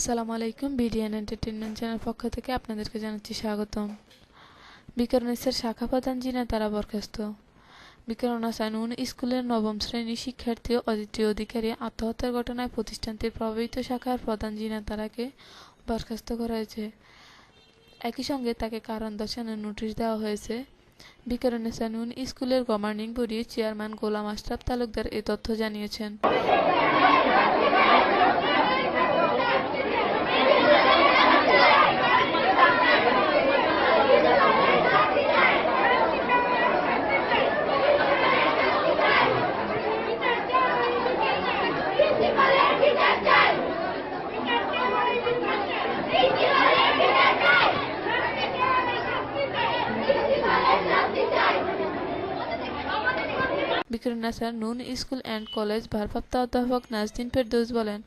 আসসালামু আলাইকুম, BDN entertainment channel পক্ষ থেকে আপনাদেরকে জানাচ্ছি স্বাগতম। বিকরণেশ্বর শাখা প্রধান জিনা তারা বরখাস্ত। বিকরণাসা নুন স্কুলের নবম শ্রেণির শিক্ষার্থী অদিতি অধিকারী আত্মহত্যার ঘটনায় প্রতিষ্ঠানটির প্রভাবিত শাখার প্রধান জিনা তারাকে বরখাস্ত করা হয়েছে। একই সঙ্গে তাকে কারণ দর্শানোর নোটিশ দেওয়া হয়েছে। বিকরণেশ্বর নুন স্কুলের গভর্নিং বডির চেয়ারম্যান গোলাম আশরাফ তালুকদার এ তথ্য জানিয়েছেন। বিক্রমনাসার নুন স্কুল অ্যান্ড কলেজ ভারপ্রাপ্ত অধ্যাপক নাজদিন ফেরদৌস বলেন,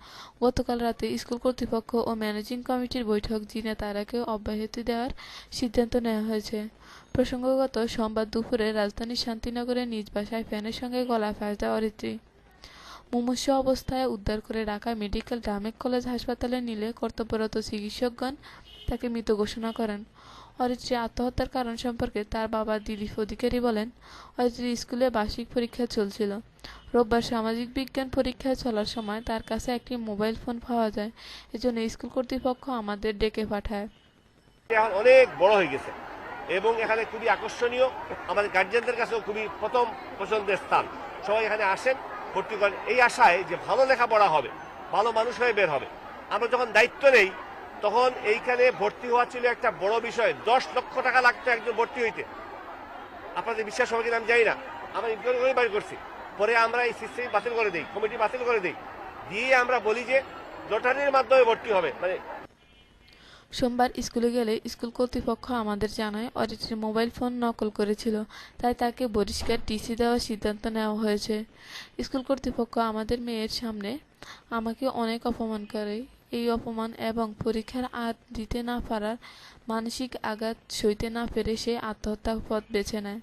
গতকাল রাতে স্কুল কর্তৃপক্ষ ও ম্যানেজিং কমিটির বৈঠক জিনা তারাকে অব্যাহতি দেওয়ার সিদ্ধান্ত নেওয়া হয়েছে। প্রসঙ্গগত, সোমবার দুপুরে রাজধানীর শান্তিনগরের নিজ বাসায় ফ্যানের সঙ্গে গলা ফাঁস দেওয়া অরিত্রী। মুমূর্ষ অবস্থায় উদ্ধার করে ঢাকা মেডিকেল ডামেক কলেজ হাসপাতালে নিলে কর্তব্যরত চিকিৎসকগণ তাকে মৃত ঘোষণা করেন। অরিত্রী আত্মহত্যার কারণ সম্পর্কে তার বাবা দিলীপ অধিকারী বলেন অরিত্রী স্কুলে বার্ষিক পরীক্ষা চলছিল। রোববার সামাজিক বিজ্ঞান পরীক্ষা চলার সময় তার কাছে একটি মোবাইল ফোন পাওয়া যায়, এজন্য স্কুল কর্তৃপক্ষ আমাদের ডেকে পাঠায়। অনেক বড় হয়ে গেছে এবং এখানে খুবই আকর্ষণীয়। আমাদের গার্জিয়ানদের কাছেও খুবই প্রথম পছন্দের স্থান। সবাই এখানে আসেন, ভর্তি করেন। এই আশায় যে ভালো লেখাপড়া হবে, ভালো মানুষ হয়ে বের হবে। আমরা যখন দায়িত্ব নেই তখন এইখানে ভর্তি হওয়া ছিল একটা বড় বিষয়। দশ লক্ষ টাকা লাগতো একজন ভর্তি হইতে। আপনাদের বিশ্বাস হবে কিনা আমি জানি না। আমরা ইনকোয়ারি করে বাড়ি করছি। পরে আমরা এই সিস্টেম বাতিল করে দিই কমিটি বাতিল করে দিই। দিয়ে আমরা বলি যে, লটারির মাধ্যমে ভর্তি হবে। মানে সোমবার স্কুলে গেলে স্কুল কর্তৃপক্ষ আমাদের জানায় অরিত্রীর মোবাইল ফোন নকল করেছিল। তাই তাকে বহিষ্কার টিসি দেওয়ার সিদ্ধান্ত নেওয়া হয়েছে। স্কুল কর্তৃপক্ষ আমাদের মেয়ের সামনে আমাকে অনেক অপমান করে। এই অপমান এবং পরীক্ষার আর দিতে না পারার মানসিক আঘাত সইতে না পেরে সে আত্মহত্যা পথ বেছে নেয়।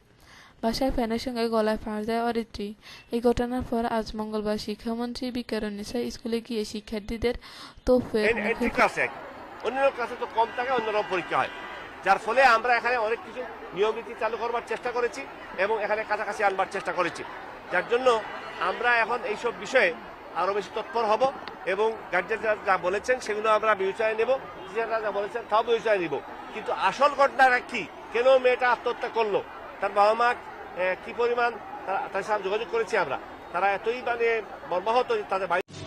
বাসায় ফ্যানের সঙ্গে গলায় ফাঁস দেয় অরিত্রী। এই ঘটনার পর আজ মঙ্গলবার শিক্ষামন্ত্রী বিকারণ নিশা স্কুলে গিয়ে শিক্ষার্থীদের এন্ট্রি অন্যান্য ক্লাসে তো কম থাকে অন্যরকম পরীক্ষা হয়। যার ফলে আমরা এখানে অনেক কিছু নিয়মনীতি চালু করবার চেষ্টা করেছি এবং এখানে কাছাকাছি আনবার চেষ্টা করেছি। যার জন্য আমরা এখন এইসব বিষয়ে আরও বেশি তৎপর হব এবং গার্জিয়ানরা যা বলেছেন সেগুলো আমরা বিবেচনায় নেব। টিচাররা যা বলেছেন তাও বিবেচনায় নিব। কিন্তু আসল ঘটনাটা কি? কেন মেয়েটা আত্মহত্যা করল? তার বাবা মা কি পরিমাণ? তারা- সাথে যোগাযোগ করেছি আমরা। তারা এতই মানে মর্মাহত তাদের বাড়ি